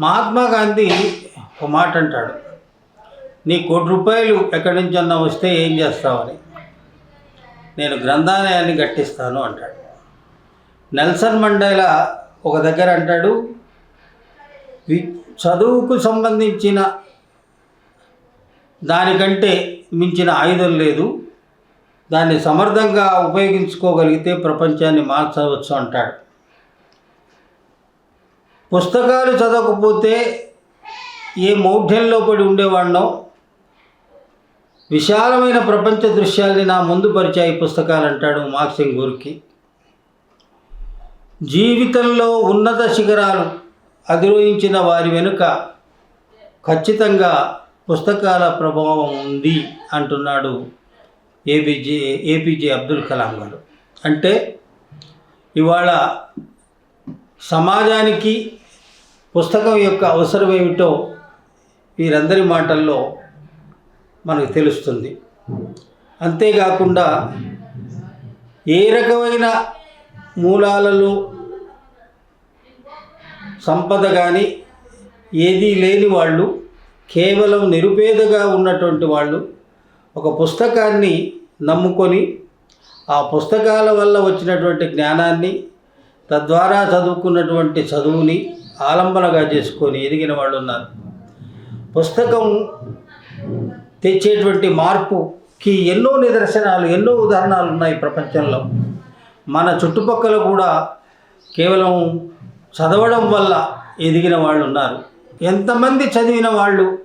మహాత్మా గాంధీ ఒక మాట అంటాడు నీ కోటి రూపాయలు ఎక్కడి నుంచి అన్నా వస్తే ఏం చేస్తావని? నేను గ్రంథాలయాన్ని కట్టిస్తాను అంటాడు. నెల్సన్ మండేలా ఒక దగ్గర అంటాడు వి- చదువుకు సంబంధించిన దానికంటే మించిన ఆయుధం లేదు. దాన్ని సమర్థంగా ఉపయోగించుకోగలిగితే ప్రపంచాన్ని మార్చవచ్చు అంటాడు. పుస్తకాలు చదవకపోతే ఏ మౌఢ్యంలో పడి ఉండేవాడినో విశాలమైన ప్రపంచ దృశ్యాల్ని నా ముందు పరిచాయి పుస్తకాలు అంటాడు మాక్సింగ్ గురికి. జీవితంలో ఉన్నత శిఖరాలు అధిరోహించిన వారి వెనుక ఖచ్చితంగా పుస్తకాల ప్రభావం ఉంది అంటున్నాడు ఏపీజే ఏపీజే అబ్దుల్ కలాం గారు. అంటే ఇవాళ సమాజానికి పుస్తకం యొక్క అవసరం ఏమిటో వీరందరి మాటల్లో మనకు తెలుస్తుంది. అంతేకాకుండా ఏ రకమైన మూలాలలో సంపద కానీ ఏదీ లేని వాళ్ళు కేవలం నిరుపేదగా ఉన్నటువంటి వాళ్ళు ఒక పుస్తకాన్ని నమ్ముకొని ఆ పుస్తకాల వల్ల వచ్చినటువంటి జ్ఞానాన్ని తద్వారా చదువుకున్నటువంటి చదువుని ఆలంబనగా చేసుకొని ఎదిగిన వాళ్ళు ఉన్నారు పుస్తకం తెచ్చేటువంటి మార్పుకి ఎన్నో నిదర్శనాలు ఎన్నో ఉదాహరణలు ఉన్నాయి ప్రపంచంలో. మన చుట్టుపక్కల కూడా కేవలం చదవడం వల్ల ఎదిగిన వాళ్ళు ఉన్నారు ఎంతమంది చదివిన వాళ్ళు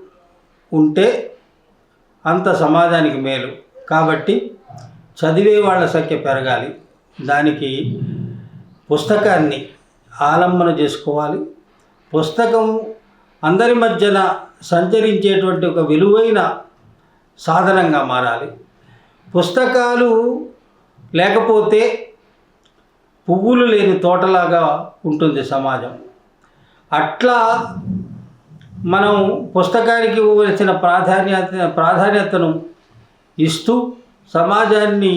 ఉంటే అంత సమాజానికి మేలు. కాబట్టి చదివే వాళ్ళ సంఖ్య పెరగాలి. దానికి పుస్తకాన్ని ఆలంబన చేసుకోవాలి. పుస్తకం అందరి మధ్యన సంచరించేటువంటి ఒక విలువైన సాధనంగా మారాలి. పుస్తకాలు లేకపోతే పువ్వులు లేని తోటలాగా ఉంటుంది సమాజం. అట్లా మనం పుస్తకానికి ఇవ్వవలసిన ప్రాధాన్యత ప్రాధాన్యతను ఇస్తూ సమాజాన్ని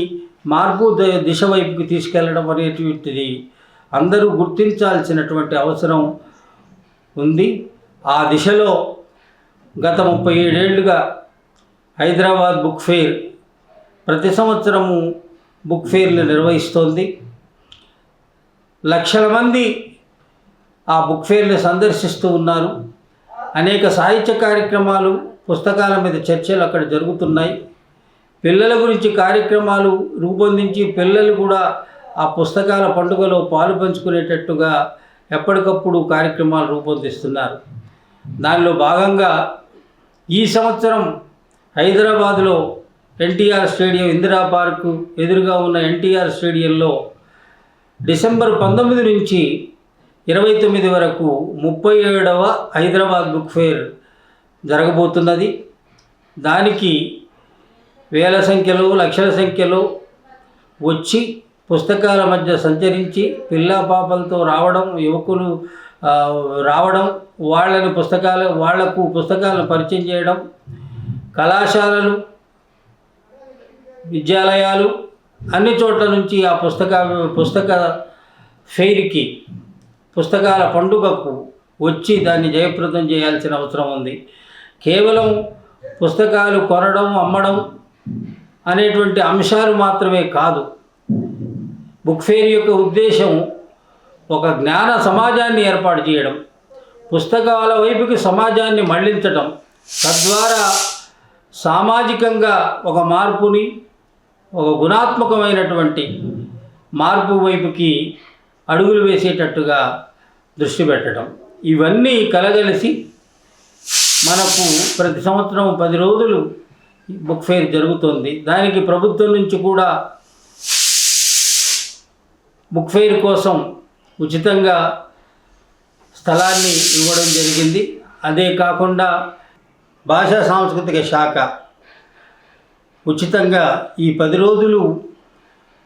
మార్పు ద- దిశ వైపుకి తీసుకెళ్ళడం అనేటువంటిది అందరూ గుర్తించాల్సినటువంటి అవసరం ఉంది. ఆ దిశలో గత ముప్పై ఏడేళ్ళుగా హైదరాబాద్ బుక్ ఫెయిర్ ప్రతి సంవత్సరము బుక్ ఫెయిర్లు నిర్వహిస్తోంది. లక్షల మంది ఆ బుక్ ఫెయిర్ని సందర్శిస్తూ ఉన్నారు. అనేక సాహిత్య కార్యక్రమాలు పుస్తకాల మీద చర్చలు అక్కడ జరుగుతున్నాయి. పిల్లల గురించి కార్యక్రమాలు రూపొందించి పిల్లలు కూడా ఆ పుస్తకాల పండుగలో పాలు పంచుకునేటట్టుగా ఎప్పటికప్పుడు కార్యక్రమాలు రూపొందిస్తున్నారు. దానిలో భాగంగా ఈ సంవత్సరం హైదరాబాద్లో ఎన్టీఆర్ స్టేడియం ఇందిరా పార్కు ఎదురుగా ఉన్న ఎన్టీఆర్ స్టేడియంలో డిసెంబర్ పంతొమ్మిది నుంచి ఇరవై తొమ్మిది వరకు ముప్పై ఏడవ హైదరాబాద్ బుక్ ఫెయిర్ జరగబోతున్నది. దానికి వేల సంఖ్యలో లక్షల సంఖ్యలో వచ్చి పుస్తకాల మధ్య సంచరించి పిల్లా పాపలతో రావడం యువకులు రావడం వాళ్ళని పుస్తకాలు వాళ్ళకు పుస్తకాలను పరిచయం చేయడం కళాశాలలు విద్యాలయాలు అన్ని చోట్ల నుంచి ఆ పుస్తక పుస్తక ఫెయిర్కి పుస్తకాల పండుగకు వచ్చి దాన్ని జయప్రదం చేయాల్సిన అవసరం ఉంది. కేవలం పుస్తకాలు కొనడం అమ్మడం అనేటువంటి అంశాలు మాత్రమే కాదు. బుక్ ఫెయిర్ యొక్క ఉద్దేశం ఒక జ్ఞాన సమాజాన్ని ఏర్పాటు చేయడం పుస్తకాల వైపుకి సమాజాన్ని మళ్ళించటం తద్వారా సామాజికంగా ఒక మార్పుని ఒక గుణాత్మకమైనటువంటి మార్పు వైపుకి అడుగులు వేసేటట్టుగా దృష్టి పెట్టడం. ఇవన్నీ కలగలిసి మనకు ప్రతి సంవత్సరం పది రోజులు బుక్ ఫెయిర్ జరుగుతుంది. దానికి ప్రభుత్వం నుంచి కూడా బుక్ ఫెయిర్ కోసం ఉచితంగా స్థలాన్ని ఇవ్వడం జరిగింది. అదే కాకుండా భాషా సాంస్కృతిక శాఖ ఉచితంగా ఈ పది రోజులు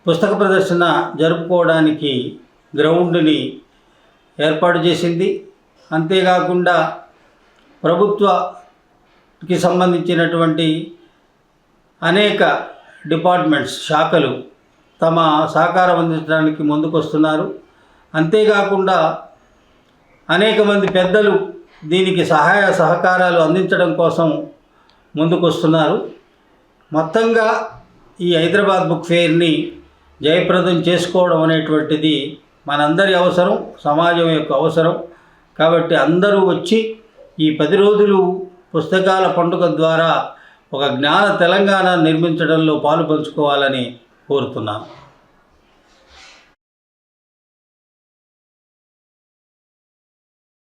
పుస్తక ప్రదర్శన జరుపుకోవడానికి గ్రౌండ్ని ఏర్పాటు చేసింది. అంతేకాకుండా ప్రభుత్వకి సంబంధించినటువంటి అనేక డిపార్ట్మెంట్స్ శాఖలు తమ సహకారం అందించడానికి ముందుకొస్తున్నారు. అంతేకాకుండా అనేక మంది పెద్దలు దీనికి సహాయ సహకారాలు అందించడం కోసం ముందుకొస్తున్నారు. మొత్తంగా ఈ హైదరాబాద్ బుక్ ఫెయిర్ని జయప్రదం చేసుకోవడం అనేటువంటిది మనందరి అవసరం సమాజం యొక్క అవసరం. కాబట్టి అందరూ వచ్చి ఈ పది రోజులు పుస్తకాల పండుగ ద్వారా ఒక జ్ఞాన తెలంగాణ నిర్మించడంలో పాలు పంచుకోవాలని కోరుతున్నాను.